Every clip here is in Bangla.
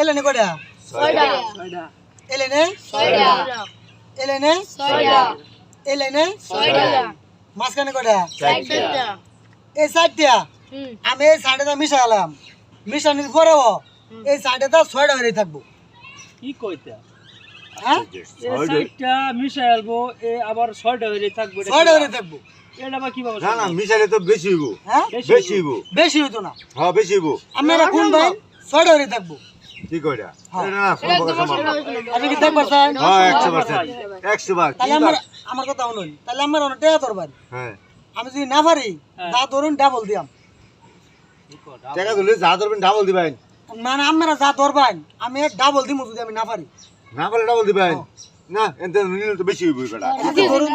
এলেনে কয়টা ছয়টা ছয়টা এলেনে? ছয়টা এলেনে? ছয়টা এলেনে? ছয়টা মাঝখানে কয়টা চারটা। এই চারটা? আমি এই সাইডেটা মিশালাম মিশানোর পরেও এই সাইডেটা ছয়টা হয়ে থাকব। কি কইতা? হ্যাঁ? সাইডটা মিশাই এ আবার ছয়টা হয়ে থাকবে ছয়টা হয়ে থাকব। এটা না না মিশালে তো বেশি হইব। হ্যাঁ? বেশি বেশি হইব। বেশি হইতো না। হ্যাঁ বেশি হইব। আপনারা কোন ভাই? ছয়টা হয়ে থাকব। কি কইরা? হ্যাঁ। এটা না না। আপনি কি হ্যাঁ একশো পার্সেন্ট একশো বার তাহলে আমার আমার কথা শুনুন। তাহলে আমার অনেক টাকা ধরবেন হ্যাঁ। আমি যদি না পারি। যা ধরুন ডাবল দিয়াম। টাকা যা ধরবেন ডাবল দিবেন। মানে আপনারা যা ধরবেন আমি ডাবল দিব যদি আমি না পারি। না পারলে ডাবল দিবেন। না এতে নিলে তো বেশি হইব বেটা। এতে ধরুন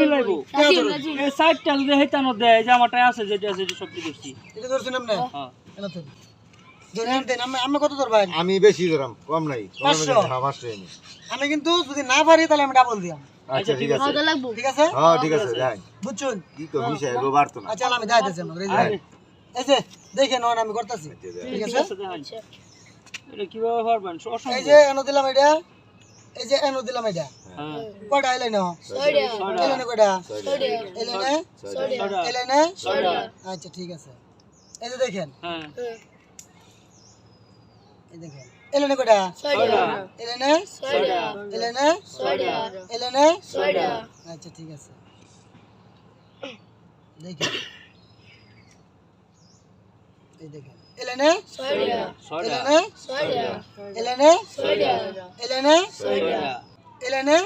মিলাইবো। টাকা ধরুন। এই সাইডটা যদি হেতানো দেয় যে আমারটা আছে যেটা আছে যেটা সবচেয়ে বেশি এটা ধরছেন আপনি? হ্যাঁ। এটা দেন আমি আমি কত ধরবেন আমি বেশি ধরাম কম নাই। পাঁচশো। হ্যাঁ আমি কিন্তু যদি না পারি তাহলে আমি ডাবল দিয়াম আচ্ছা ঠিক আছে। ঠিক আছে? হ্যাঁ ঠিক আছে যাই। বুঝছেন? কি তো মিশাই হইব বাড়তো না। আচ্ছা আমি দেখাই দিচ্ছি এই যে- আরে, এই যে দেখে নন আমি করতেছি। ঠিক ঠিক আছে আছে এটা কীভাবে পারবেন? এই অসম্ভব। যে এনো দিলাম এটা। এই যে এনো দিলাম এটা। হ্যাঁ। কয়টা এলেন কয়টা? আচ্ছা ঠিক আছে। এই যে দেখেন। হ্যাঁ। দেখেন এলেনে এলেনে এলেনে এলেনে ছয়টা। আচ্ছা ঠিক আছে। দেখেন। এই দেখেন। এলেনে এলেনে এলেনে এলেনে এলেনে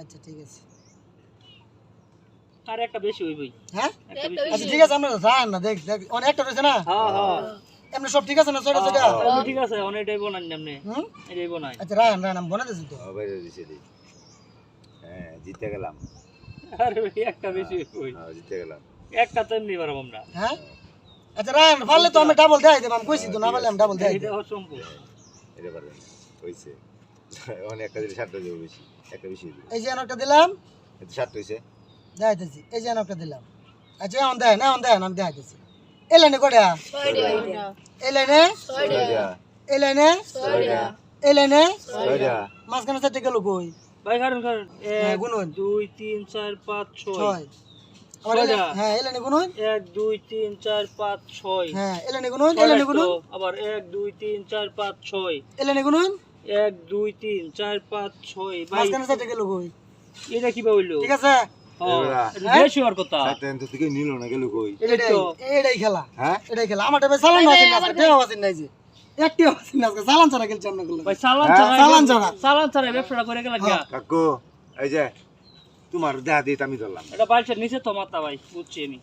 আচ্ছা ঠিক আছে। আর একটা বেশি হইবই। হ্যাঁ? আচ্ছা ঠিক আছে আমরা যান না দেখ দেখ অনেকটা রয়েছে না? হ্যাঁ হ্যাঁ। এমনি সব ঠিক আছে না ছয়টা ছয়টা তাহলে ঠিক আছে বানান আপনি হুম? এটাই বানাই। আচ্ছা রায়ন রায়ন আমি বলে দিচ্ছি তো। হ্যাঁ, বাইরে দিছে রে। হ্যাঁ জিতে গেলাম। আরে ভাই, একটা বেশি হইবই হ্যাঁ জিতে গেলাম। একটা তো এমনি পারব আমরা। হ্যাঁ? আচ্ছা রায়ন পারলে তো আমি ডাবল দেখাই দেব আমি কইছি তো না পারলে আমি ডাবল এটা দেব। অসম্ভব। এটা পারবেন হইছে। অনেক একটা দিলে সাতটা যাবে বেশি একটা বেশি এই যে একটা দিলাম। এটা সাতটা হইছে। দেখাইতেছি এই যে একটা দিলাম। আচ্ছা এখন দেয় না এখন দেয় আমি দেখাইতেছি ছয়টা। ছয়টা। এলেনে? ছয়টা। এলেনে? ছয়টা। মাঝখানে চারটে গেল কই? ভাই কারণ কারণ হ্যাঁ, এক গুনুন। দুই তিন চার পাঁচ ছয়। হ্যাঁ এলেনে গুনুন? এক দুই তিন চার পাঁচ ছয়। হ্যাঁ এলেনে গুনুন? ছয় এলেনে আসতো। আবার এক দুই তিন চার পাঁচ ছয়। এলেনে গুনুন? এক দুই তিন চার পাঁচ ছয়। ভাই মাঝখানে চারটে গেল কই? এটা কীভাবে হইল? ঠিক আছে। তো তোমার দেহা দিয়ে আমি ধরলাম। এটা বাইশের নিচে তো মাথা ভাই বুঝছি আমি।